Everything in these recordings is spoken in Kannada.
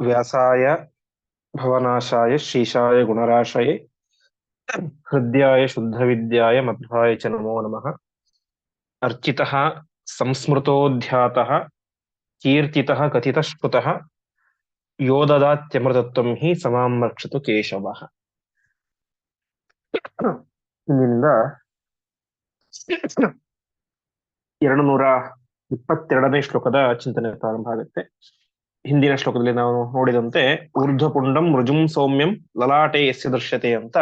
ವ್ಯಾಸಾಯ, ಭವನಾಶಾಯ ಶ್ರೀಶಾಯ ಗುಣರಾಶಯೇ, ಹೃದಯಾಯ, ಶುದ್ಧವಿದ್ಯಾಯ, ಮಧ್ವಾಯ ಚ ನಮೋ ನಮಃ. ಅರ್ಚಿತಃ ಸಂಸ್ಮೃತೋಧ್ಯಾತಃ ಕೀರ್ತಿತಃ, ಕಥಿತಃ ಸ್ಮೃತಃ ಯೋ ದದಾತ್ಯಮೃತತ್ವಂ ಹಿ ಸಮಾಂ ರಕ್ಷತು ಕೇಶವಃ. ಇಲ್ಲಿಂದ ಎರಡು ನೂರ ಇಪ್ಪತ್ತೆರಡನೇ ಶ್ಲೋಕದ ಚಿಂತನೆ ಪ್ರಾರಂಭ ಆಗುತ್ತೆ. ಹಿಂದಿನ ಶ್ಲೋಕದಲ್ಲಿ ನಾವು ನೋಡಿದಂತೆ ಊರ್ಧ್ವಪುಂಡಂ ಮೃಜುಂ ಸೌಮ್ಯಂ ಲಲಾಟೆ ಎಸ್ಯ ದೃಶ್ಯತೆ ಅಂತ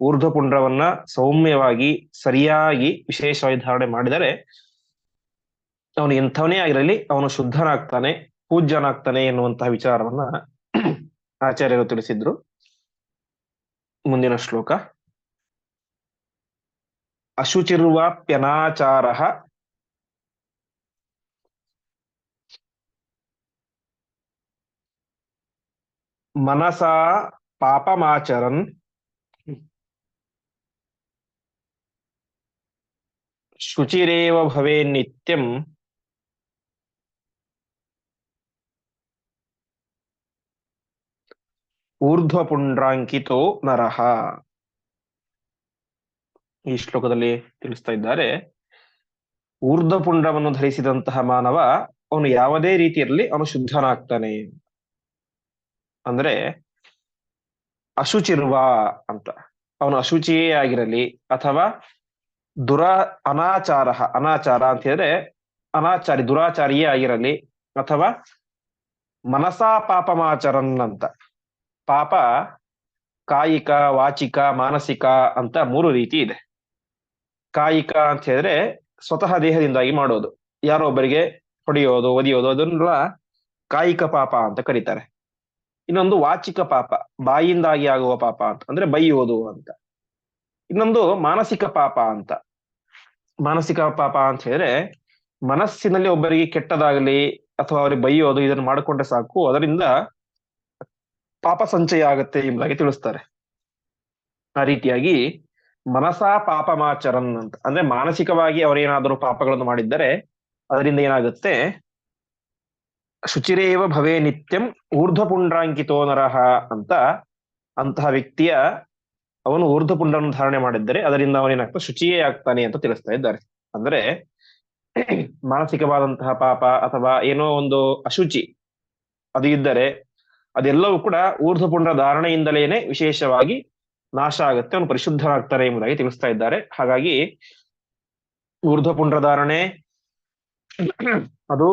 ಊರ್ಧ್ವಪುಂಡ್ರವನ್ನ ಸೌಮ್ಯವಾಗಿ ಸರಿಯಾಗಿ ವಿಶೇಷವಾಗಿ ಧಾರಣೆ ಮಾಡಿದರೆ ಅವನು ಎಂಥವನೇ ಆಗಿರಲಿ ಅವನು ಶುದ್ಧನಾಗ್ತಾನೆ, ಪೂಜ್ಯನಾಗ್ತಾನೆ ಎನ್ನುವಂತಹ ವಿಚಾರವನ್ನ ಆಚಾರ್ಯರು ತಿಳಿಸಿದ್ರು. ಮುಂದಿನ ಶ್ಲೋಕ. ಅಶುಚಿರ್ವಾಪ್ಯನಾಚಾರ ಮನಸಾ ಪಾಪಮಾಚರನ್. ಶುಚಿರೇವ ಭವೇ ನಿತ್ಯಂ. ಊರ್ಧ್ವಪುಂಡ್ರಾಂಕಿತೋ ನರಹ ಈ ಶ್ಲೋಕದಲ್ಲಿ ತಿಳಿಸ್ತಾ ಇದ್ದಾರೆ. ಊರ್ಧ್ವಪುಂಡ್ರವನ್ನು ಧರಿಸಿದಂತಹ ಮಾನವ ಅವನು ಯಾವುದೇ ರೀತಿಯಲ್ಲಿ ಅವನು ಶುದ್ಧನಾಗ್ತಾನೆ. ಅಂದ್ರೆ ಅಶುಚಿರುವ ಅಂತ. ಅವನು ಅಶುಚಿಯೇ ಆಗಿರಲಿ ಅಥವಾ ದುರ ಅನಾಚಾರ ಅನಾಚಾರ ಅಂತ ಹೇಳಿದ್ರೆ ಅನಾಚಾರಿ, ದುರಾಚಾರಿಯೇ ಆಗಿರಲಿ ಅಥವಾ ಮನಸಾ ಪಾಪಮಾಚರನ್ ಅಂತ ಪಾಪ ಕಾಯಿಕ, ವಾಚಿಕ, ಮಾನಸಿಕ ಅಂತ ಮೂರು ರೀತಿ ಇದೆ. ಕಾಯಿಕ ಅಂತ ಹೇಳಿದ್ರೆ ಸ್ವತಃ ದೇಹದಿಂದಾಗಿ ಮಾಡೋದು. ಯಾರೋ ಒಬ್ಬರಿಗೆ ಹೊಡೆಯೋದು, ಒದಿಯೋದು, ಅದನ್ನೆಲ್ಲ ಕಾಯಿಕ ಪಾಪ ಅಂತ ಕರೀತಾರೆ. ಇನ್ನೊಂದು ವಾಚಿಕ ಪಾಪ, ಬಾಯಿಂದಾಗಿ ಆಗುವ ಪಾಪ ಅಂತ, ಅಂದ್ರೆ ಬೈಯೋದು ಅಂತ. ಇನ್ನೊಂದು ಮಾನಸಿಕ ಪಾಪ ಅಂತ. ಮಾನಸಿಕ ಪಾಪ ಅಂತ ಹೇಳಿದ್ರೆ, ಮನಸ್ಸಿನಲ್ಲಿ ಒಬ್ಬರಿಗೆ ಕೆಟ್ಟದಾಗಲಿ ಅಥವಾ ಅವ್ರಿಗೆ ಬೈಯೋದು ಇದನ್ನು ಮಾಡಿಕೊಂಡ್ರೆ ಸಾಕು, ಅದರಿಂದ ಪಾಪ ಸಂಚಯ ಆಗುತ್ತೆ ಎಂಬುದಾಗಿ ತಿಳಿಸ್ತಾರೆ. ಆ ರೀತಿಯಾಗಿ ಮನಸಾ ಪಾಪಮಾಚರನ್ ಅಂತ. ಅಂದ್ರೆ ಮಾನಸಿಕವಾಗಿ ಅವರೇನಾದರೂ ಪಾಪಗಳನ್ನು ಮಾಡಿದ್ದರೆ, ಅದರಿಂದ ಏನಾಗುತ್ತೆ? ಶುಚಿರೇವ ಭವೇ ನಿತ್ಯಂ ಊರ್ಧ್ವಪುಂಡ್ರಾಂಕಿತೋ ನರಹ ಅಂತ ಅಂತಹ ವ್ಯಕ್ತಿಯ ಅವನು ಊರ್ಧ್ವಪುಂಡವನ್ನು ಧಾರಣೆ ಮಾಡಿದ್ದರೆ ಅದರಿಂದ ಅವನೇನಾಗ್ತಾ ಶುಚಿಯೇ ಆಗ್ತಾನೆ ಅಂತ ತಿಳಿಸ್ತಾ ಇದ್ದಾರೆ. ಅಂದ್ರೆ ಮಾನಸಿಕವಾದಂತಹ ಪಾಪ ಅಥವಾ ಏನೋ ಒಂದು ಅಶುಚಿ ಅದು ಇದ್ದರೆ ಅದೆಲ್ಲವೂ ಕೂಡ ಊರ್ಧ್ವಪುಂಡ್ರ ಧಾರಣೆಯಿಂದಲೇನೆ ವಿಶೇಷವಾಗಿ ನಾಶ ಆಗುತ್ತೆ, ಅವನು ಪರಿಶುದ್ಧರಾಗ್ತಾರೆ ಎಂಬುದಾಗಿ ತಿಳಿಸ್ತಾ ಇದ್ದಾರೆ. ಹಾಗಾಗಿ ಊರ್ಧ್ವಪುಂಡ್ರ ಧಾರಣೆ ಅದು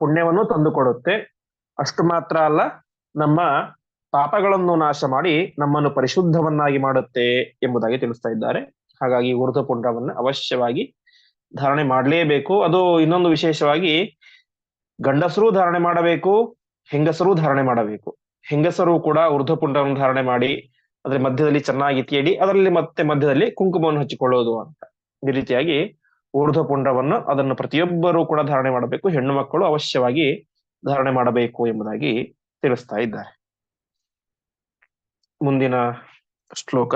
ಪುಣ್ಯವನ್ನು ತಂದುಕೊಡುತ್ತೆ. ಅಷ್ಟು ಮಾತ್ರ ಅಲ್ಲ, ನಮ್ಮ ಪಾಪಗಳನ್ನು ನಾಶ ಮಾಡಿ ನಮ್ಮನ್ನು ಪರಿಶುದ್ಧವನ್ನಾಗಿ ಮಾಡುತ್ತೆ ಎಂಬುದಾಗಿ ತಿಳಿಸ್ತಾ ಇದ್ದಾರೆ. ಹಾಗಾಗಿ ಊರ್ಧ್ವಪುಂಡ್ರವನ್ನ ಅವಶ್ಯವಾಗಿ ಧಾರಣೆ ಮಾಡಲೇಬೇಕು. ಅದು ಇನ್ನೊಂದು ವಿಶೇಷವಾಗಿ ಗಂಡಸರು ಧಾರಣೆ ಮಾಡಬೇಕು, ಹೆಂಗಸರು ಧಾರಣೆ ಮಾಡಬೇಕು. ಹೆಂಗಸರು ಕೂಡ ಪುಂಡವನ್ನು ಧಾರಣೆ ಮಾಡಿ, ಅದ್ರ ಮಧ್ಯದಲ್ಲಿ ಚೆನ್ನಾಗಿ ತೇಳಿ ಅದರಲ್ಲಿ ಮತ್ತೆ ಮಧ್ಯದಲ್ಲಿ ಕುಂಕುಮವನ್ನು ಹಚ್ಚಿಕೊಳ್ಳೋದು ಅಂತ. ಈ ರೀತಿಯಾಗಿ ಊರ್ಧ್ವಪುಂಡವನ್ನು ಅದನ್ನು ಪ್ರತಿಯೊಬ್ಬರೂ ಕೂಡ ಧಾರಣೆ ಮಾಡಬೇಕು. ಹೆಣ್ಣು ಮಕ್ಕಳು ಅವಶ್ಯವಾಗಿ ಧಾರಣೆ ಮಾಡಬೇಕು ಎಂಬುದಾಗಿ ತಿಳಿಸ್ತಾ ಇದ್ದಾರೆ. ಮುಂದಿನ ಶ್ಲೋಕ.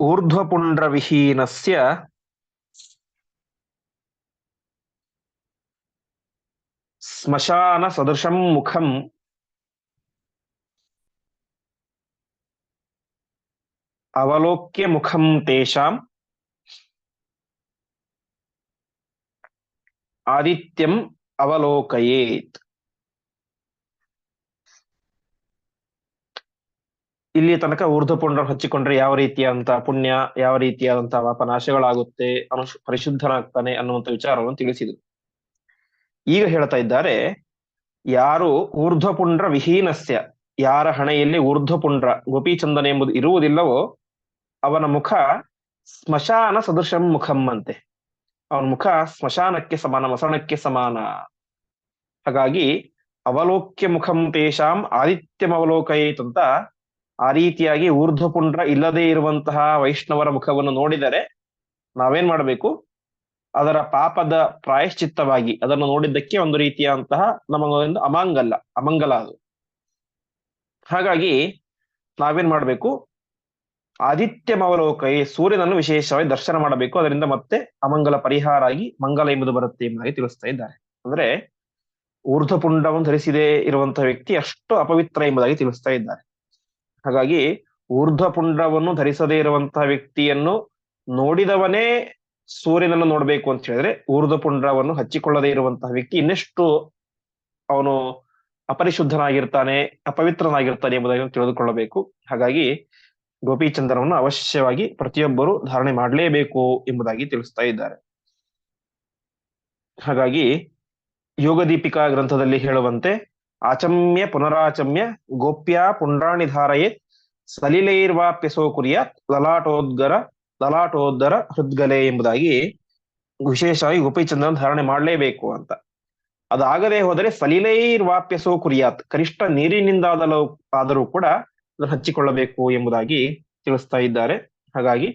ಊರ್ಧ್ವಪುಂಡ್ರ ವಿಹೀನಸ್ಯ ಸ್ಮಶಾನ ಸದೃಶಂ ಮುಖಂ ಅವಲೋಕ್ಯ ಮುಖಂ ತೇಷಾಂ ಆದಿತ್ಯಂ ಅವಲೋಕಯೇತ್ ಇಲ್ಲಿ ತನಕ ಊರ್ಧ್ವಪುಂಡ್ರ ಹಚ್ಚಿಕೊಂಡ್ರೆ ಯಾವ ರೀತಿಯಾದಂತಹ ಪುಣ್ಯ ಯಾವ ರೀತಿಯಾದಂತಹ ಪಾಪನಾಶಗಳಾಗುತ್ತೆ ಅವನು ಪರಿಶುದ್ಧನಾಗ್ತಾನೆ ಅನ್ನುವಂಥ ವಿಚಾರವನ್ನು ತಿಳಿಸಿದರು. ಈಗ ಹೇಳ್ತಾ ಇದ್ದಾರೆ, ಯಾರು ಊರ್ಧ್ವಪುಂಡ್ರ ವಿಹೀನಸ್ಯ, ಯಾರ ಹಣೆಯಲ್ಲಿ ಊರ್ಧ್ವಪುಂಡ್ರ ಗೋಪಿಚಂದನ ಎಂಬುದು ಇರುವುದಿಲ್ಲವೋ ಅವನ ಮುಖ ಸ್ಮಶಾನ ಸದೃಶಂ ಮುಖಂ ಅಂತೆ. ಅವನ ಮುಖ ಸ್ಮಶಾನಕ್ಕೆ ಸಮಾನ ಮಸಣಕ್ಕೆ ಸಮಾನ. ಹಾಗಾಗಿ ಅವಲೋಕ್ಯ ಮುಖಂ ತೇಷಾಂ ಆದಿತ್ಯಂ ಅವಲೋಕಯೇತ್ ಅಂತ ಆ ರೀತಿಯಾಗಿ ಊರ್ಧ್ವಪುಂಡ್ರ ಇಲ್ಲದೆ ಇರುವಂತಹ ವೈಷ್ಣವರ ಮುಖವನ್ನು ನೋಡಿದರೆ ನಾವೇನ್ ಮಾಡಬೇಕು? ಅದರ ಪಾಪದ ಪ್ರಾಯಶ್ಚಿತ್ತವಾಗಿ ಅದನ್ನು ನೋಡಿದ್ದಕ್ಕೆ ಒಂದು ರೀತಿಯಾದಂತಹ ನಮಗೊಂದು ಅಮಾಂಗಲ್ಲ ಅಮಂಗಲ ಅದು. ಹಾಗಾಗಿ ನಾವೇನ್ ಮಾಡ್ಬೇಕು? ಆದಿತ್ಯ ಅವಲೋಕೈ ಸೂರ್ಯನನ್ನು ವಿಶೇಷವಾಗಿ ದರ್ಶನ ಮಾಡಬೇಕು. ಅದರಿಂದ ಮತ್ತೆ ಅಮಂಗಲ ಪರಿಹಾರ ಆಗಿ ಮಂಗಲ ಎಂಬುದು ಬರುತ್ತೆ ಎಂಬುದಾಗಿ ತಿಳಿಸ್ತಾ ಇದ್ದಾರೆ. ಅಂದ್ರೆ ಊರ್ಧ್ವಪುಂಡವನ್ನು ಧರಿಸಿದೆ ಇರುವಂತಹ ವ್ಯಕ್ತಿ ಅಷ್ಟು ಅಪವಿತ್ರ ಎಂಬುದಾಗಿ ತಿಳಿಸ್ತಾ ಇದ್ದಾರೆ. ಹಾಗಾಗಿ ಊರ್ಧ್ವಪುಂಡವನ್ನು ಧರಿಸದೇ ಇರುವಂತಹ ವ್ಯಕ್ತಿಯನ್ನು ನೋಡಿದವನೇ ಸೂರ್ಯನನ್ನು ನೋಡ್ಬೇಕು ಅಂತ ಹೇಳಿದ್ರೆ ಊರ್ಧ್ವಪುಂಡವನ್ನು ಹಚ್ಚಿಕೊಳ್ಳದೇ ಇರುವಂತಹ ವ್ಯಕ್ತಿ ಇನ್ನೆಷ್ಟು ಅವನು ಅಪರಿಶುದ್ಧನಾಗಿರ್ತಾನೆ, ಅಪವಿತ್ರನಾಗಿರ್ತಾನೆ ಎಂಬುದಾಗಿ ತಿಳಿದುಕೊಳ್ಳಬೇಕು. ಹಾಗಾಗಿ ಗೋಪಿಚಂದ್ರನನ್ನು ಅವಶ್ಯವಾಗಿ ಪ್ರತಿಯೊಬ್ಬರು ಧಾರಣೆ ಮಾಡಲೇಬೇಕು ಎಂಬುದಾಗಿ ತಿಳಿಸ್ತಾ ಇದ್ದಾರೆ. ಹಾಗಾಗಿ ಯೋಗದೀಪಿಕಾ ಗ್ರಂಥದಲ್ಲಿ ಹೇಳುವಂತೆ, ಆಚಮ್ಯ ಪುನರಾಚಮ್ಯ ಗೋಪ್ಯ ಪುಂಡ್ರಾಣಿ ಧಾರಯೇ ಸಲಿಲೈರ್ವಾಪ್ಯಸೋ ಕುರಿಯಾತ್ ಲಲಾಟೋದ್ಗರ ಲಲಾಟೋದ್ದರ ಹೃದ್ಗಲೆ ಎಂಬುದಾಗಿ ವಿಶೇಷವಾಗಿ ಗೋಪಿಚಂದ್ರನ ಧಾರಣೆ ಮಾಡಲೇಬೇಕು ಅಂತ. ಅದಾಗದೆ ಹೋದರೆ ಸಲಿಲೈರ್ವಾಪ್ಯಸೋ ಕುರಿಯಾತ್ ಕನಿಷ್ಠ ನೀರಿನಿಂದಾದಲೂ ಆದರೂ ಕೂಡ ಹಚ್ಚಿಕೊಳ್ಳಬೇಕು ಎಂಬುದಾಗಿ ತಿಳಿಸ್ತಾ ಇದ್ದಾರೆ. ಹಾಗಾಗಿ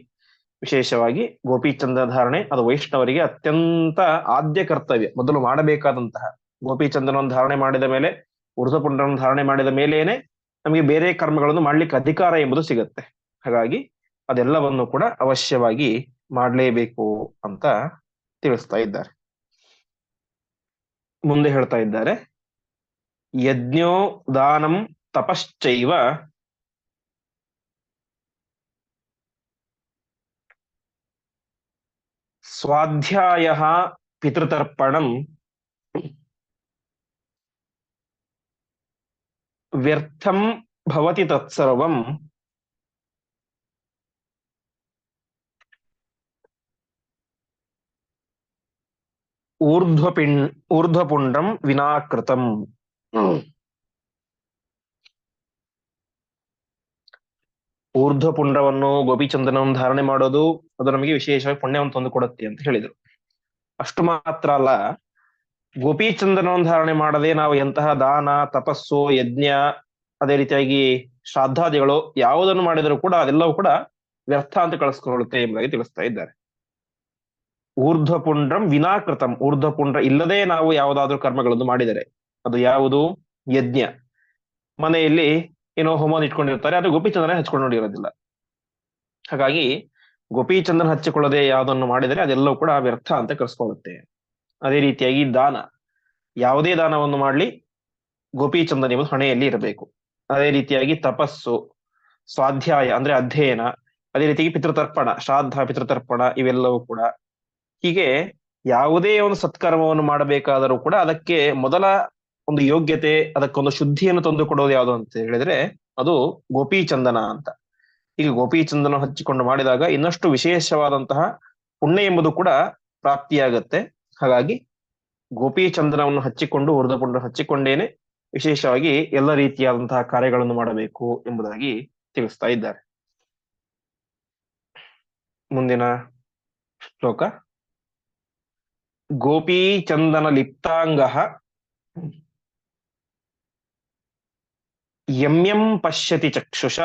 ವಿಶೇಷವಾಗಿ ಗೋಪಿಚಂದ್ರ ಧಾರಣೆ, ಅದು ವೈಷ್ಣವರಿಗೆ ಅತ್ಯಂತ ಆದ್ಯ ಕರ್ತವ್ಯ. ಮೊದಲು ಮಾಡಬೇಕಾದಂತಹ ಗೋಪಿಚಂದ್ರನನ್ನು ಧಾರಣೆ ಮಾಡಿದ ಮೇಲೆ ವೃತಪುಂಡರನ್ನು ಧಾರಣೆ ಮಾಡಿದ ಮೇಲೇನೆ ನಮಗೆ ಬೇರೆ ಕರ್ಮಗಳನ್ನು ಮಾಡ್ಲಿಕ್ಕೆ ಅಧಿಕಾರ ಎಂಬುದು ಸಿಗುತ್ತೆ. ಹಾಗಾಗಿ ಅದೆಲ್ಲವನ್ನು ಕೂಡ ಅವಶ್ಯವಾಗಿ ಮಾಡಲೇಬೇಕು ಅಂತ ತಿಳಿಸ್ತಾ ಇದ್ದಾರೆ. ಮುಂದೆ ಹೇಳ್ತಾ ಇದ್ದಾರೆ. ಯಜ್ಞೋ ದಾನಂ ತಪಶ್ಚೈವ ಸ್ವಾಧ್ಯಾಯ ಪಿತೃತರ್ಪಣಂ ವ್ಯರ್ಥಂ ಭವತಿ ತತ್ಸರ್ವಂ ಊರ್ಧ್ವಪಿಂ ಊರ್ಧ್ವಪುಂಡ್ರಂ ವಿನಾಕೃತಂ ಊರ್ಧ್ವಪುಂಡ್ರವನ್ನು ಗೋಪಿಚಂದನವನ್ನು ಧಾರಣೆ ಮಾಡೋದು, ಅದು ನಮಗೆ ವಿಶೇಷವಾಗಿ ಪುಣ್ಯವನ್ನು ತಂದು ಕೊಡುತ್ತೆ ಅಂತ ಹೇಳಿದರು. ಅಷ್ಟು ಮಾತ್ರ ಅಲ್ಲ, ಗೋಪಿಚಂದನವನ್ನು ಧಾರಣೆ ಮಾಡದೆ ನಾವು ಎಂತಹ ದಾನ, ತಪಸ್ಸು, ಯಜ್ಞ, ಅದೇ ರೀತಿಯಾಗಿ ಶ್ರಾದ್ದಾದಿಗಳು ಯಾವುದನ್ನು ಮಾಡಿದರೂ ಕೂಡ ಅದೆಲ್ಲವೂ ಕೂಡ ವ್ಯರ್ಥ ಅಂತ ಕಳಿಸ್ಕೊಳ್ಳುತ್ತೆ ಎಂಬುದಾಗಿ ತಿಳಿಸ್ತಾ ಇದ್ದಾರೆ. ಊರ್ಧ್ವ ಊರ್ಧ್ವಪುಂಡ್ರಂ ವಿನಾಕೃತಂ. ಊರ್ಧ್ವಪುಂಡ್ರ ಇಲ್ಲದೆ ನಾವು ಯಾವುದಾದ್ರೂ ಕರ್ಮಗಳನ್ನು ಮಾಡಿದರೆ, ಅದು ಯಾವುದು? ಯಜ್ಞ. ಮನೆಯಲ್ಲಿ ಏನೋ ಹೋಮವನ್ನು ಇಟ್ಕೊಂಡಿರ್ತಾರೆ ಆದ್ರೆ ಗೋಪಿಚಂದ್ರನೇ ಹಚ್ಕೊಂಡು ನೋಡಿರೋದಿಲ್ಲ. ಹಾಗಾಗಿ ಗೋಪಿಚಂದ್ರನ್ ಹಚ್ಚಿಕೊಳ್ಳದೆ ಯಾವುದನ್ನು ಮಾಡಿದರೆ ಅದೆಲ್ಲವೂ ಕೂಡ ವ್ಯರ್ಥ ಅಂತ ಕರೆಸ್ಕೊಳ್ಳುತ್ತೆ. ಅದೇ ರೀತಿಯಾಗಿ ದಾನ. ಯಾವುದೇ ದಾನವನ್ನು ಮಾಡಲಿ ಗೋಪಿಚಂದನ್ ಎಂಬುದು ಹಣೆಯಲ್ಲಿ ಇರಬೇಕು. ಅದೇ ರೀತಿಯಾಗಿ ತಪಸ್ಸು, ಸ್ವಾಧ್ಯಾಯ ಅಂದ್ರೆ ಅಧ್ಯಯನ, ಅದೇ ರೀತಿಯಾಗಿ ಪಿತೃತರ್ಪಣ, ಶ್ರಾದ್ದ, ಪಿತೃತರ್ಪಣ ಇವೆಲ್ಲವೂ ಕೂಡ. ಹೀಗೆ ಯಾವುದೇ ಒಂದು ಸತ್ಕರ್ಮವನ್ನು ಮಾಡಬೇಕಾದರೂ ಕೂಡ ಅದಕ್ಕೆ ಮೊದಲ ಒಂದು ಯೋಗ್ಯತೆ ಅದಕ್ಕೊಂದು ಶುದ್ಧಿಯನ್ನು ತಂದು ಕೊಡೋದು ಯಾವುದು ಅಂತ ಹೇಳಿದ್ರೆ, ಅದು ಗೋಪಿಚಂದನ ಅಂತ. ಈಗ ಗೋಪಿಚಂದನ ಹಚ್ಚಿಕೊಂಡು ಮಾಡಿದಾಗ ಇನ್ನಷ್ಟು ವಿಶೇಷವಾದಂತಹ ಪುಣ್ಯ ಎಂಬುದು ಕೂಡ ಪ್ರಾಪ್ತಿಯಾಗತ್ತೆ. ಹಾಗಾಗಿ ಗೋಪಿಚಂದನವನ್ನು ಹಚ್ಚಿಕೊಂಡು ಹುರಿದುಕೊಂಡು ಹಚ್ಚಿಕೊಂಡೇನೆ ವಿಶೇಷವಾಗಿ ಎಲ್ಲ ರೀತಿಯಾದಂತಹ ಕಾರ್ಯಗಳನ್ನು ಮಾಡಬೇಕು ಎಂಬುದಾಗಿ ತಿಳಿಸ್ತಾ ಇದ್ದಾರೆ. ಮುಂದಿನ ಶ್ಲೋಕ. ಗೋಪೀಚಂದನ ಲಿಪ್ತಾಂಗ ಯಂ ಎಂ ಪಶ್ಯತಿ ಚಕ್ಷುಷ.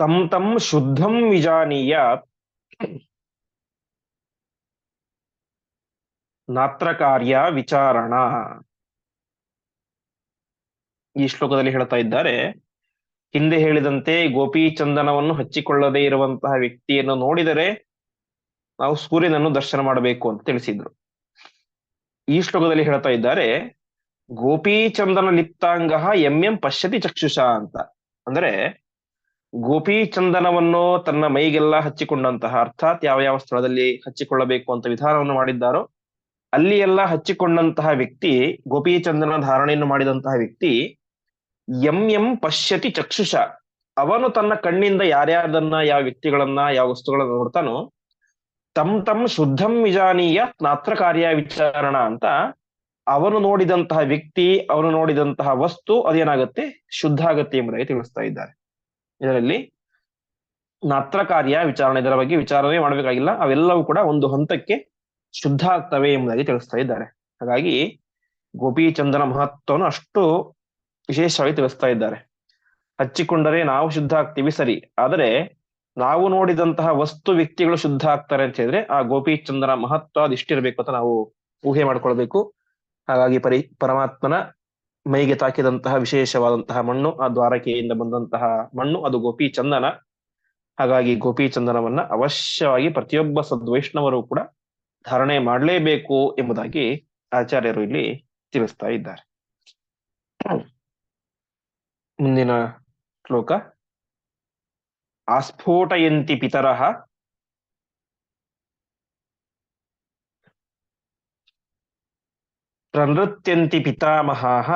ತಂ ತಂ ಶುದ್ಧಂ ವಿಜಾನೀಯ ನಾತ್ರ ಕಾರ್ಯ ವಿಚಾರಣ. ಈ ಶ್ಲೋಕದಲ್ಲಿ ಹೇಳ್ತಾ ಇದ್ದಾರೆ, ಹಿಂದೆ ಹೇಳಿದಂತೆ ಗೋಪಿ ಚಂದನವನ್ನು ಹಚ್ಚಿಕೊಳ್ಳದೇ ಇರುವಂತಹ ವ್ಯಕ್ತಿಯನ್ನು ನೋಡಿದರೆ ನಾವು ಸೂರ್ಯನನ್ನು ದರ್ಶನ ಮಾಡಬೇಕು ಅಂತ ತಿಳಿಸಿದ್ರು. ಈ ಶ್ಲೋಕದಲ್ಲಿ ಹೇಳ್ತಾ ಇದ್ದಾರೆ ಗೋಪೀಚಂದನ ಲಿಪ್ತಾಂಗ ಎಂ ಎಂ ಪಶ್ಯತಿ ಚಕ್ಷುಷ ಅಂತ. ಅಂದ್ರೆ ಗೋಪಿ ಚಂದನವನ್ನು ತನ್ನ ಮೈಗೆಲ್ಲ ಹಚ್ಚಿಕೊಂಡಂತಹ, ಅರ್ಥಾತ್ ಯಾವ ಯಾವ ಸ್ಥಳದಲ್ಲಿ ಹಚ್ಚಿಕೊಳ್ಳಬೇಕು ಅಂತ ವಿಧಾನವನ್ನು ಮಾಡಿದ್ದಾರೋ ಅಲ್ಲಿ ಎಲ್ಲ ಹಚ್ಚಿಕೊಂಡಂತಹ ವ್ಯಕ್ತಿ ಗೋಪೀಚಂದನ ಧಾರಣೆಯನ್ನು ಮಾಡಿದಂತಹ ವ್ಯಕ್ತಿ ಎಂ ಎಂ ಪಶ್ಯತಿ ಚಕ್ಷುಷ. ಅವನು ತನ್ನ ಕಣ್ಣಿಂದ ಯಾರ್ಯಾರದನ್ನ, ಯಾವ ವ್ಯಕ್ತಿಗಳನ್ನ, ಯಾವ ವಸ್ತುಗಳನ್ನ ನೋಡ್ತಾನೋ ತಮ್ ತಮ್ ಶುದ್ಧಂ ವಿಜಾನೀಯ ನಾತ್ರ ಕಾರ್ಯ ವಿಚಾರಣ ಅಂತ ಅವನು ನೋಡಿದಂತಹ ವ್ಯಕ್ತಿ, ಅವನು ನೋಡಿದಂತಹ ವಸ್ತು ಅದೇನಾಗುತ್ತೆ ಶುದ್ಧ ಆಗತ್ತೆ ಎಂಬುದಾಗಿ ತಿಳಿಸ್ತಾ ಇದ್ದಾರೆ. ಇದರಲ್ಲಿ ನಾತ್ರ ಕಾರ್ಯ ವಿಚಾರಣೆ, ಇದರ ಬಗ್ಗೆ ವಿಚಾರವೇ ಮಾಡಬೇಕಾಗಿಲ್ಲ. ಅವೆಲ್ಲವೂ ಕೂಡ ಒಂದು ಹಂತಕ್ಕೆ ಶುದ್ಧ ಆಗ್ತವೆ ಎಂಬುದಾಗಿ ತಿಳಿಸ್ತಾ ಇದ್ದಾರೆ. ಹಾಗಾಗಿ ಗೋಪಿಚಂದನ ಮಹತ್ವವನ್ನು ಅಷ್ಟು ವಿಶೇಷವಾಗಿ ತಿಳಿಸ್ತಾ ಇದ್ದಾರೆ. ಹಚ್ಚಿಕೊಂಡರೆ ನಾವು ಶುದ್ಧ ಆಗ್ತೀವಿ, ಸರಿ. ಆದರೆ ನಾವು ನೋಡಿದಂತಹ ವಸ್ತು ವ್ಯಕ್ತಿಗಳು ಶುದ್ಧ ಆಗ್ತಾರೆ ಅಂತ ಹೇಳಿದ್ರೆ ಆ ಗೋಪಿ ಚಂದನ ಮಹತ್ವ ಅದಿಷ್ಟಿರ್ಬೇಕು ಅಂತ ನಾವು ಊಹೆ ಮಾಡ್ಕೊಳ್ಬೇಕು. ಹಾಗಾಗಿ ಪರಿ, ಪರಮಾತ್ಮನ ಮೈಗೆ ತಾಕಿದಂತಹ ವಿಶೇಷವಾದಂತಹ ಮಣ್ಣು, ಆ ದ್ವಾರಕೆಯಿಂದ ಬಂದಂತಹ ಮಣ್ಣು, ಅದು ಗೋಪಿ ಚಂದನ. ಹಾಗಾಗಿ ಗೋಪಿಚಂದನವನ್ನ ಅವಶ್ಯವಾಗಿ ಪ್ರತಿಯೊಬ್ಬ ಸದ್ವೈಷ್ಣವರು ಕೂಡ ಧಾರಣೆ ಮಾಡಲೇಬೇಕು ಎಂಬುದಾಗಿ ಆಚಾರ್ಯರು ಇಲ್ಲಿ ತಿಳಿಸ್ತಾ ಇದ್ದಾರೆ. ಮುಂದಿನ ಶ್ಲೋಕ. ಆಸ್ಫೋಟಯಂತಿ ಪಿತರಃ. ಪ್ರನೃತ್ಯಂತಿ ಪಿತಾಮಹಾಃ.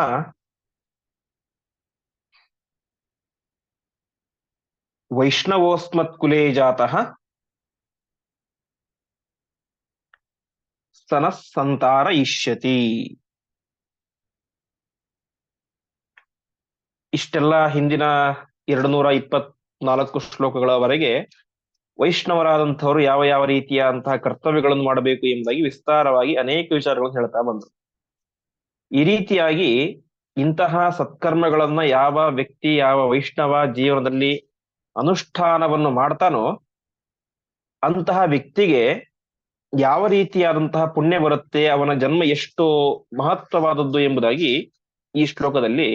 ವೈಷ್ಣವೋಸ್ಮತ್ಕುಲೇ ಜಾತಃ. ಸ್ತನಃ ಸಂತಾರ ಇಷ್ಯತಿ ಇಷ್ಟೆಲ್ಲ ಹಿಂದಿನ ಎರಡು ನೂರ ಇಪ್ಪತ್ನಾಲ್ಕು ಶ್ಲೋಕಗಳವರೆಗೆ ವೈಷ್ಣವರಾದಂಥವರು ಯಾವ ಯಾವ ರೀತಿಯ ಅಂತಹ ಕರ್ತವ್ಯಗಳನ್ನು ಮಾಡಬೇಕು ಎಂಬುದಾಗಿ ವಿಸ್ತಾರವಾಗಿ ಅನೇಕ ವಿಚಾರಗಳನ್ನು ಹೇಳ್ತಾ ಬಂದರು. ಈ ರೀತಿಯಾಗಿ ಇಂತಹ ಸತ್ಕರ್ಮಗಳನ್ನ ಯಾವ ವ್ಯಕ್ತಿ, ಯಾವ ವೈಷ್ಣವ ಜೀವನದಲ್ಲಿ ಅನುಷ್ಠಾನವನ್ನು ಮಾಡ್ತಾನೋ ಅಂತಹ ವ್ಯಕ್ತಿಗೆ ಯಾವ ರೀತಿಯಾದಂತಹ ಪುಣ್ಯ ಬರುತ್ತೆ, ಅವನ ಜನ್ಮ ಎಷ್ಟು ಮಹತ್ವವಾದದ್ದು ಎಂಬುದಾಗಿ ಈ ಶ್ಲೋಕದಲ್ಲಿ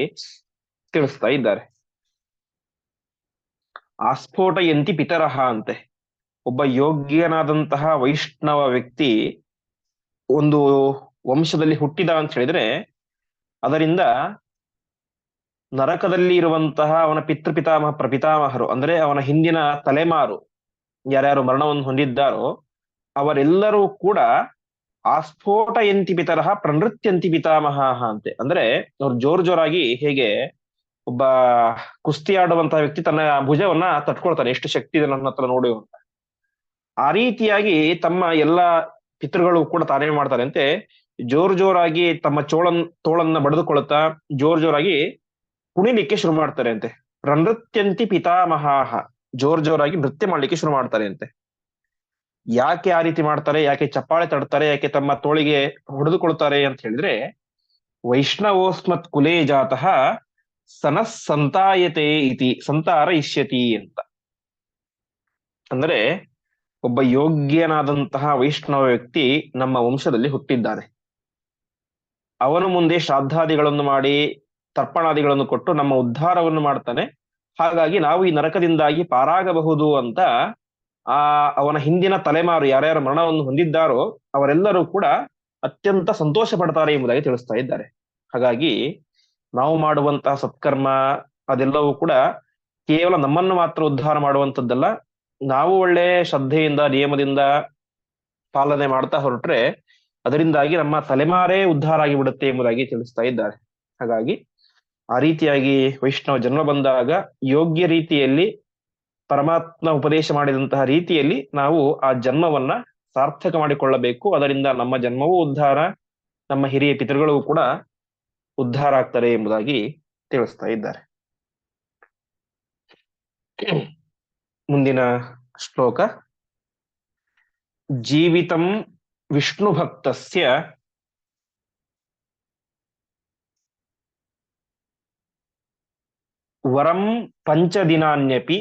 ತಿಳಿಸ್ತಾ ಇದ್ದಾರೆ. ಆಸ್ಫೋಟಯಂತಿ ಪಿತರಹ ಅಂತೆ. ಒಬ್ಬ ಯೋಗ್ಯನಾದಂತಹ ವೈಷ್ಣವ ವ್ಯಕ್ತಿ ಒಂದು ವಂಶದಲ್ಲಿ ಹುಟ್ಟಿದ ಅಂತ ಹೇಳಿದ್ರೆ, ಅದರಿಂದ ನರಕದಲ್ಲಿ ಇರುವಂತಹ ಅವನ ಪಿತೃಪಿತಾಮಹ ಪ್ರಪಿತಾಮಹರು, ಅಂದ್ರೆ ಅವನ ಹಿಂದಿನ ತಲೆಮಾರು, ಯಾರ್ಯಾರು ಮರಣವನ್ನು ಹೊಂದಿದ್ದಾರೋ, ಅವರೆಲ್ಲರೂ ಕೂಡ ಆಸ್ಫೋಟಯಂತಿ ಪಿತರಹ ಪ್ರನೃತ್ಯಂತಿ ಪಿತಾಮಹ ಅಂತೆ. ಅಂದ್ರೆ ಅವ್ರು ಜೋರ್ ಜೋರಾಗಿ ಹೇಗೆ ಒಬ್ಬ ಕುಸ್ತಿ ಆಡುವಂತಹ ವ್ಯಕ್ತಿ ತನ್ನ ಭುಜವನ್ನ ತಟ್ಕೊಳ್ತಾನೆ. ಎಷ್ಟು ಶಕ್ತಿ ಇದೆ ನನ್ನ ಹತ್ರ ನೋಡಿ ಅಂತ. ಆ ರೀತಿಯಾಗಿ ತಮ್ಮ ಎಲ್ಲ ಪಿತೃಗಳು ಕೂಡ ತಾನೇ ಮಾಡ್ತಾರೆ. ಅಂತೆ ಜೋರ್ ಜೋರಾಗಿ ತಮ್ಮ ಚೋಳನ್, ತೋಳನ್ನ ಬಡಿದುಕೊಳ್ತಾ ಜೋರ್ ಜೋರಾಗಿ ಕುಣಿಲಿಕ್ಕೆ ಶುರು ಮಾಡ್ತಾರೆ ಅಂತೆ. ಪ್ರನೃತ್ಯಂತಿ ಪಿತಾಮಹಾಹ. ಜೋರ್ ಜೋರಾಗಿ ನೃತ್ಯ ಮಾಡ್ಲಿಕ್ಕೆ ಶುರು ಮಾಡ್ತಾರೆ ಅಂತೆ. ಯಾಕೆ ಆ ರೀತಿ ಮಾಡ್ತಾರೆ? ಯಾಕೆ ಚಪ್ಪಾಳೆ ತಡ್ತಾರೆ? ಯಾಕೆ ತಮ್ಮ ತೋಳಿಗೆ ಹೊಡೆದುಕೊಳ್ತಾರೆ ಅಂತ ಹೇಳಿದ್ರೆ ವೈಷ್ಣವೋಸ್ಮತ್ ಕುಲೇ ಜಾತಃ ಸನಃ ಸಂತಾಯತೆ ಇತಿ ಸಂತಾರ ಇಷ್ಯತಿ ಅಂತ. ಅಂದ್ರೆ ಒಬ್ಬ ಯೋಗ್ಯನಾದಂತಹ ವೈಷ್ಣವ ವ್ಯಕ್ತಿ ನಮ್ಮ ವಂಶದಲ್ಲಿ ಹುಟ್ಟಿದ್ದಾನೆ ಅವನು ಮುಂದೆ ಶ್ರಾದ್ದಾದಿಗಳನ್ನು ಮಾಡಿ, ತರ್ಪಣಾದಿಗಳನ್ನು ಕೊಟ್ಟು ನಮ್ಮ ಉದ್ಧಾರವನ್ನು ಮಾಡ್ತಾನೆ. ಹಾಗಾಗಿ ನಾವು ಈ ನರಕದಿಂದಾಗಿ ಪಾರಾಗಬಹುದು ಅಂತ ಆ ಅವನ ಹಿಂದಿನ ತಲೆಮಾರು ಯಾರ್ಯಾರು ಮರಣವನ್ನು ಹೊಂದಿದ್ದಾರೋ ಅವರೆಲ್ಲರೂ ಕೂಡ ಅತ್ಯಂತ ಸಂತೋಷ ಪಡ್ತಾರೆ ಎಂಬುದಾಗಿ ತಿಳಿಸ್ತಾ ಇದ್ದಾರೆ. ಹಾಗಾಗಿ ನಾವು ಮಾಡುವಂತಹ ಸತ್ಕರ್ಮ ಅದೆಲ್ಲವೂ ಕೂಡ ಕೇವಲ ನಮ್ಮನ್ನು ಮಾತ್ರ ಉದ್ಧಾರ ಮಾಡುವಂಥದ್ದಲ್ಲ, ನಾವು ಒಳ್ಳೆ ಶ್ರದ್ಧೆಯಿಂದ, ನಿಯಮದಿಂದ ಪಾಲನೆ ಮಾಡ್ತಾ ಹೊರಟ್ರೆ ಅದರಿಂದಾಗಿ ನಮ್ಮ ತಲೆಮಾರೇ ಉದ್ಧಾರ ಆಗಿಬಿಡುತ್ತೆ ಎಂಬುದಾಗಿ ತಿಳಿಸ್ತಾ ಇದ್ದಾರೆ. ಹಾಗಾಗಿ ಆ ರೀತಿಯಾಗಿ ವೈಷ್ಣವ ಜನ್ಮ ಬಂದಾಗ ಯೋಗ್ಯ ರೀತಿಯಲ್ಲಿ ಪರಮಾತ್ಮ ಉಪದೇಶ ಮಾಡಿದಂತಹ ರೀತಿಯಲ್ಲಿ ನಾವು ಆ ಜನ್ಮವನ್ನ ಸಾರ್ಥಕ ಮಾಡಿಕೊಳ್ಳಬೇಕು. ಅದರಿಂದ ನಮ್ಮ ಜನ್ಮವೂ ಉದ್ಧಾರ, ನಮ್ಮ ಹಿರಿಯ ಪಿತೃಗಳು ಕೂಡ ಉದ್ಧಾರ ಆಗ್ತಾರೆ ಎಂಬುದಾಗಿ ತಿಳಿಸ್ತಾ ಇದ್ದಾರೆ. ಮುಂದಿನ ಶ್ಲೋಕ. ಜೀವಿತಂ ವಿಷ್ಣು ಭಕ್ತಸ್ಯ ವರಂ ಪಂಚದಿನಾನ್ಯಪಿ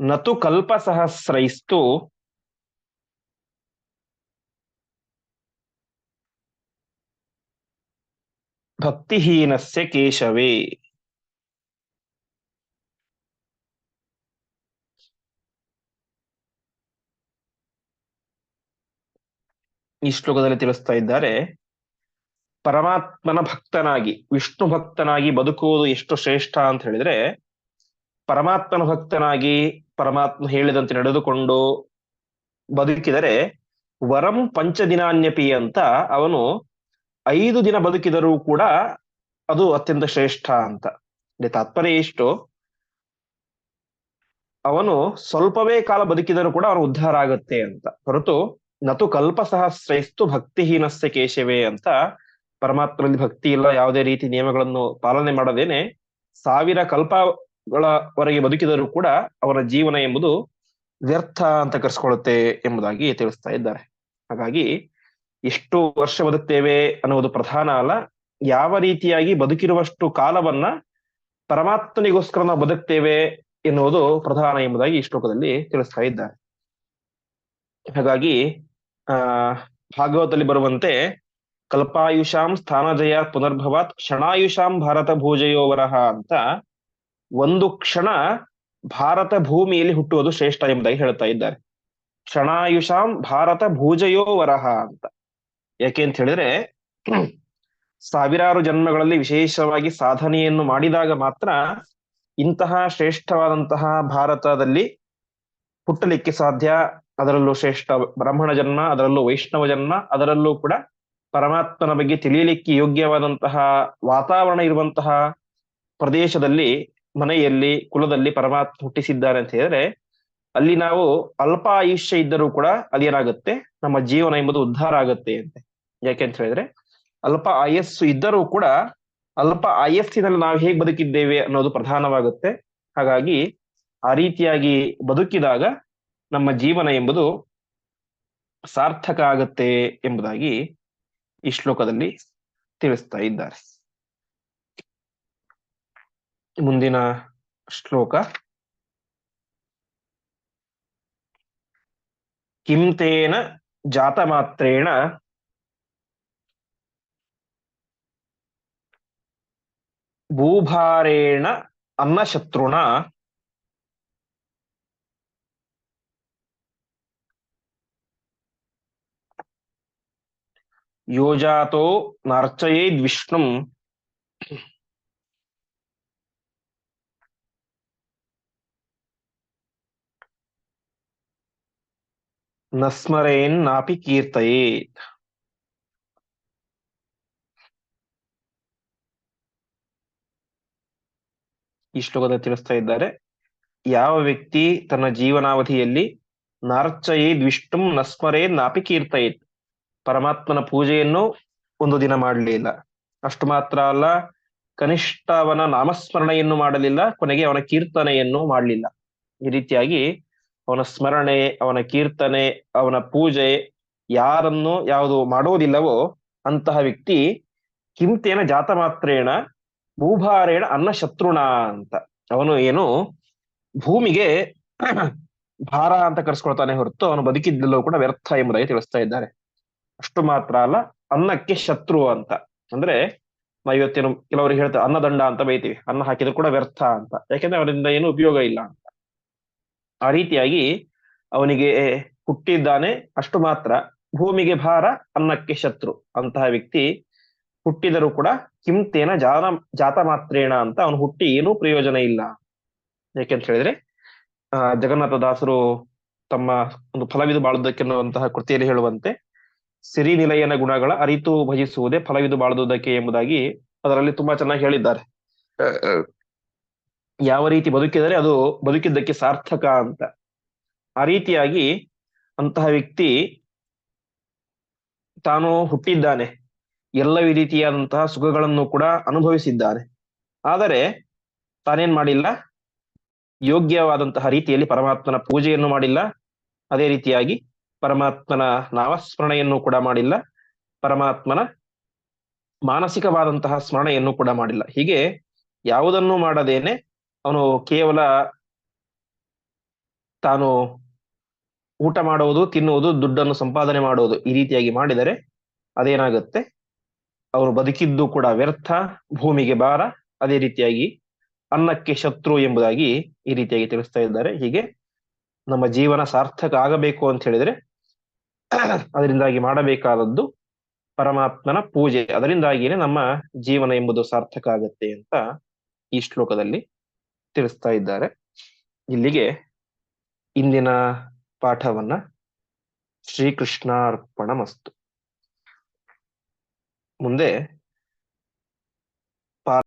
ನತು ಕಲ್ಪಸಹಸ್ರೈಸ್ತು ಭಕ್ತಿಹೀನಸ್ಯ ಕೇಶವೇ. ಈ ಶ್ಲೋಕದಲ್ಲಿ ತಿಳಿಸ್ತಾ ಇದ್ದಾರೆ, ಪರಮಾತ್ಮನ ಭಕ್ತನಾಗಿ, ವಿಷ್ಣು ಭಕ್ತನಾಗಿ ಬದುಕುವುದು ಎಷ್ಟು ಶ್ರೇಷ್ಠ ಅಂತ ಹೇಳಿದ್ರೆ, ಪರಮಾತ್ಮನ ಭಕ್ತನಾಗಿ ಪರಮಾತ್ಮ ಹೇಳಿದಂತೆ ನಡೆದುಕೊಂಡು ಬದುಕಿದರೆ, ವರಂ ಪಂಚದಿನಾನ್ಯಪಿ ಅಂತ ಅವನು ಐದು ದಿನ ಬದುಕಿದರೂ ಕೂಡ ಅದು ಅತ್ಯಂತ ಶ್ರೇಷ್ಠ ಅಂತ. ತಾತ್ಪರ್ಯ ಇಷ್ಟು. ಅವನು ಸ್ವಲ್ಪವೇ ಕಾಲ ಬದುಕಿದರೂ ಕೂಡ ಅವನು ಉದ್ಧಾರ ಆಗುತ್ತೆ ಅಂತ. ಹೊರತು ನತು ಕಲ್ಪ ಸಹಸ್ರೈಸ್ತು ಭಕ್ತಿಹೀನಸ್ಯ ಕೇಶವೇ ಅಂತ ಪರಮಾತ್ಮನಲ್ಲಿ ಭಕ್ತಿ ಇಲ್ಲ, ಯಾವುದೇ ರೀತಿ ನಿಯಮಗಳನ್ನು ಪಾಲನೆ ಮಾಡದೇನೆ ಸಾವಿರ ಕಲ್ಪಗಳವರೆಗೆ ಬದುಕಿದರೂ ಕೂಡ ಅವರ ಜೀವನ ಎಂಬುದು ವ್ಯರ್ಥ ಅಂತ ಕರೆಸ್ಕೊಳ್ಳುತ್ತೆ ಎಂಬುದಾಗಿ ತಿಳಿಸ್ತಾ ಇದ್ದಾರೆ. ಹಾಗಾಗಿ ಎಷ್ಟು ವರ್ಷ ಬದುಕ್ತೇವೆ ಅನ್ನುವುದು ಪ್ರಧಾನ ಅಲ್ಲ. ಯಾವ ರೀತಿಯಾಗಿ ಬದುಕಿರುವಷ್ಟು ಕಾಲವನ್ನ ಪರಮಾತ್ಮನಿಗೋಸ್ಕರ ನಾವು ಬದುಕ್ತೇವೆ ಎನ್ನುವುದು ಪ್ರಧಾನ ಎಂಬುದಾಗಿ ಈ ಶ್ಲೋಕದಲ್ಲಿ ತಿಳಿಸ್ತಾ ಇದ್ದಾರೆ. ಹಾಗಾಗಿ, ಆ, ಭಾಗವತದಲ್ಲಿ ಬರುವಂತೆ, ಕಲ್ಪಾಯುಷಾಂ ಸ್ಥಾನಜಯ ಪುನರ್ಭವಾತ್ ಕ್ಷಣಾಯುಷಾಂ ಭಾರತ ಭೂಜಯೋವರಹ ಅಂತ ಒಂದು ಕ್ಷಣ ಭಾರತ ಭೂಮಿಯಲ್ಲಿ ಹುಟ್ಟುವುದು ಶ್ರೇಷ್ಠ ಎಂಬುದಾಗಿ ಹೇಳ್ತಾ ಇದ್ದಾರೆ. ಕ್ಷಣಾಯುಷಾಂ ಭಾರತ ಭೂಜಯೋವರಹ ಅಂತ. ಯಾಕೆ ಅಂತ ಹೇಳಿದ್ರೆ, ಸಾವಿರಾರು ಜನ್ಮಗಳಲ್ಲಿ ವಿಶೇಷವಾಗಿ ಸಾಧನೆಯನ್ನು ಮಾಡಿದಾಗ ಮಾತ್ರ ಇಂತಹ ಶ್ರೇಷ್ಠವಾದಂತಹ ಭಾರತದಲ್ಲಿ ಹುಟ್ಟಲಿಕ್ಕೆ ಸಾಧ್ಯ. ಅದರಲ್ಲೂ ಶ್ರೇಷ್ಠ ಬ್ರಾಹ್ಮಣ ಜನ್ಮ, ಅದರಲ್ಲೂ ವೈಷ್ಣವ ಜನ್ಮ, ಅದರಲ್ಲೂ ಕೂಡ ಪರಮಾತ್ಮನ ಬಗ್ಗೆ ತಿಳಿಯಲಿಕ್ಕೆ ಯೋಗ್ಯವಾದಂತಹ ವಾತಾವರಣ ಇರುವಂತಹ ಪ್ರದೇಶದಲ್ಲಿ, ಮನೆಯಲ್ಲಿ, ಕುಲದಲ್ಲಿ ಪರಮಾತ್ಮ ಹುಟ್ಟಿಸಿದ್ದಾರೆ ಅಂತ ಹೇಳಿದ್ರೆ, ಅಲ್ಲಿ ನಾವು ಅಲ್ಪ ಆಯುಷ್ಯ ಇದ್ದರೂ ಕೂಡ ಅದೇನಾಗುತ್ತೆ? ನಮ್ಮ ಜೀವನ ಎಂಬುದು ಉದ್ಧಾರ ಆಗುತ್ತೆ ಅಂತೆ. ಯಾಕೆ ಅಂತ ಹೇಳಿದ್ರೆ ಅಲ್ಪ ಆಯಸ್ಸು ಇದ್ದರೂ ಕೂಡ ಅಲ್ಪ ಆಯಸ್ಸಿನಲ್ಲಿ ನಾವು ಹೇಗೆ ಬದುಕಿದ್ದೇವೆ ಅನ್ನೋದು ಪ್ರಧಾನವಾಗುತ್ತೆ. ಹಾಗಾಗಿ, ಆ ರೀತಿಯಾಗಿ ಬದುಕಿದಾಗ ನಮ್ಮ ಜೀವನ ಎಂಬುದು ಸಾರ್ಥಕ ಆಗುತ್ತೆ ಎಂಬುದಾಗಿ ಈ ಶ್ಲೋಕದಲ್ಲಿ ತಿಳಿಸ್ತಾ ಇದ್ದಾರೆ. ಮುಂದಿನ ಶ್ಲೋಕ. ಕಿಂತೇನ ಜಾತಮಾತ್ರೇಣ ಭೂಭಾರೇಣ ಅನ್ನಶತ್ರುಣ ಯೋಜಾತೋ ನಾರ್ಚಯೇದ್ ವಿಷ್ಣುಂ ನಸ್ಮರೇನ್ ನಾಪಿ ಕೀರ್ತಯೇತ್ ಈ ಶ್ಲೋಕದಲ್ಲಿ ತಿಳಿಸ್ತಾ ಇದ್ದಾರೆ, ಯಾವ ವ್ಯಕ್ತಿ ತನ್ನ ಜೀವನಾವಧಿಯಲ್ಲಿ ನಾರ್ಚಯೇದ್ ವಿಷ್ಣು ನಸ್ಮರೇ ನಾಪಿ ಕೀರ್ತಯೇತ್, ಪರಮಾತ್ಮನ ಪೂಜೆಯನ್ನು ಒಂದು ದಿನ ಮಾಡಲಿಲ್ಲ ಅಷ್ಟು ಮಾತ್ರ ಅಲ್ಲ, ಕನಿಷ್ಠ ಅವನ ನಾಮಸ್ಮರಣೆಯನ್ನು ಮಾಡಲಿಲ್ಲ, ಕೊನೆಗೆ ಅವನ ಕೀರ್ತನೆಯನ್ನು ಮಾಡಲಿಲ್ಲ. ಈ ರೀತಿಯಾಗಿ ಅವನ ಸ್ಮರಣೆ, ಅವನ ಕೀರ್ತನೆ, ಅವನ ಪೂಜೆ, ಯಾರನ್ನು ಯಾವುದು ಮಾಡೋದಿಲ್ಲವೋ ಅಂತಹ ವ್ಯಕ್ತಿ ಕಿಂತೇನ ಜಾತ ಮಾತ್ರೇಣ ಭೂಭಾರೇಣ ಅನ್ನ ಶತ್ರುಣ ಅಂತ. ಅವನು ಏನು ಭೂಮಿಗೆ ಭಾರ ಅಂತ ಕರ್ಸ್ಕೊಳ್ತಾನೆ ಹೊರತು ಅವನು ಬದುಕಿದ್ದೆಲ್ಲವೂ ಕೂಡ ವ್ಯರ್ಥ ಎಂಬುದಾಗಿ ತಿಳಿಸ್ತಾ ಇದ್ದಾರೆ. ಅಷ್ಟು ಮಾತ್ರ ಅಲ್ಲ, ಅನ್ನಕ್ಕೆ ಶತ್ರು ಅಂತ. ಅಂದ್ರೆ ನಾವು ಇವತ್ತೇನು ಕೆಲವರು ಹೇಳ್ತಾರೆ, ಅನ್ನದಂಡ ಅಂತ ಬೈತೀವಿ. ಅನ್ನ ಹಾಕಿದ್ರು ಕೂಡ ವ್ಯರ್ಥ ಅಂತ. ಯಾಕೆಂದ್ರೆ ಅವರಿಂದ ಏನು ಉಪಯೋಗ ಇಲ್ಲ ಅಂತ. ಆ ರೀತಿಯಾಗಿ ಅವನಿಗೆ ಹುಟ್ಟಿದ್ದಾನೆ ಅಷ್ಟು ಮಾತ್ರ. ಭೂಮಿಗೆ ಭಾರ, ಅನ್ನಕ್ಕೆ ಶತ್ರು ಅಂತಹ ವ್ಯಕ್ತಿ ಹುಟ್ಟಿದರೂ ಕೂಡ ಕಿಂತೇನ ಜಾನ ಜಾತ ಮಾತ್ರೇಣ ಅಂತ ಅವನು ಹುಟ್ಟಿ ಏನೂ ಪ್ರಯೋಜನ ಇಲ್ಲ. ಯಾಕೆಂತ ಹೇಳಿದ್ರೆ ಆ ಜಗನ್ನಾಥ ದಾಸರು ತಮ್ಮ ಒಂದು ಫಲವಿದು ಬಾಳುವುದಕ್ಕೆನ್ನುವಂತಹ ಕೃತಿಯಲ್ಲಿ ಹೇಳುವಂತೆ ಸಿರಿ ನಿಲಯನ ಗುಣಗಳ ಅರಿತು ಭಜಿಸುವುದೇ ಫಲವಿದು ಬಾಳುವುದಕ್ಕೆ ಎಂಬುದಾಗಿ ಅದರಲ್ಲಿ ತುಂಬಾ ಚೆನ್ನಾಗಿ ಹೇಳಿದ್ದಾರೆ. ಯಾವ ರೀತಿ ಬದುಕಿದರೆ ಅದು ಬದುಕಿದ್ದಕ್ಕೆ ಸಾರ್ಥಕ ಅಂತ. ಆ ರೀತಿಯಾಗಿ ಅಂತಹ ವ್ಯಕ್ತಿ ತಾನು ಹುಟ್ಟಿದ್ದಾನೆ. ಎಲ್ಲ ರೀತಿಯಾದಂತಹ ಸುಖಗಳನ್ನು ಕೂಡ ಅನುಭವಿಸಿದ್ದಾರೆ. ಆದರೆ ತಾನೇನ್ ಮಾಡಿಲ್ಲ? ಯೋಗ್ಯವಾದಂತಹ ರೀತಿಯಲ್ಲಿ ಪರಮಾತ್ಮನ ಪೂಜೆಯನ್ನು ಮಾಡಿಲ್ಲ. ಅದೇ ರೀತಿಯಾಗಿ ಪರಮಾತ್ಮನ ನಾಮಸ್ಮರಣೆಯನ್ನು ಕೂಡ ಮಾಡಿಲ್ಲ. ಪರಮಾತ್ಮನ ಮಾನಸಿಕವಾದಂತಹ ಸ್ಮರಣೆಯನ್ನು ಕೂಡ ಮಾಡಿಲ್ಲ. ಹೀಗೆ ಯಾವುದನ್ನು ಮಾಡದೇನೆ ಅವನು ಕೇವಲ ತಾನು ಊಟ ಮಾಡುವುದು, ತಿನ್ನುವುದು, ದುಡ್ಡನ್ನು ಸಂಪಾದನೆ ಮಾಡುವುದು ಈ ರೀತಿಯಾಗಿ ಮಾಡಿದರೆ ಅದೇನಾಗುತ್ತೆ? ಅವನು ಬದುಕಿದ್ದು ಕೂಡ ವ್ಯರ್ಥ, ಭೂಮಿಗೆ ಭಾರ, ಅದೇ ರೀತಿಯಾಗಿ ಅನ್ನಕ್ಕೆ ಶತ್ರು ಎಂಬುದಾಗಿ ಈ ರೀತಿಯಾಗಿ ತಿಳಿಸ್ತಾ ಇದ್ದಾರೆ. ಹೀಗೆ ನಮ್ಮ ಜೀವನ ಸಾರ್ಥಕ ಆಗಬೇಕು ಅಂತ ಹೇಳಿದ್ರೆ ಅದರಿಂದಾಗಿ ಮಾಡಬೇಕಾದದ್ದು ಪರಮಾತ್ಮನ ಪೂಜೆ. ಅದರಿಂದಾಗಿಯೇ ನಮ್ಮ ಜೀವನ ಎಂಬುದು ಸಾರ್ಥಕ ಆಗತ್ತೆ ಅಂತ ಈ ಶ್ಲೋಕದಲ್ಲಿ ತಿಳಿಸ್ತಾ ಇದ್ದಾರೆ. ಇಲ್ಲಿಗೆ ಇಂದಿನ ಪಾಠವನ್ನ ಶ್ರೀಕೃಷ್ಣಾರ್ಪಣ ಮಸ್ತು ಮುಂದೆ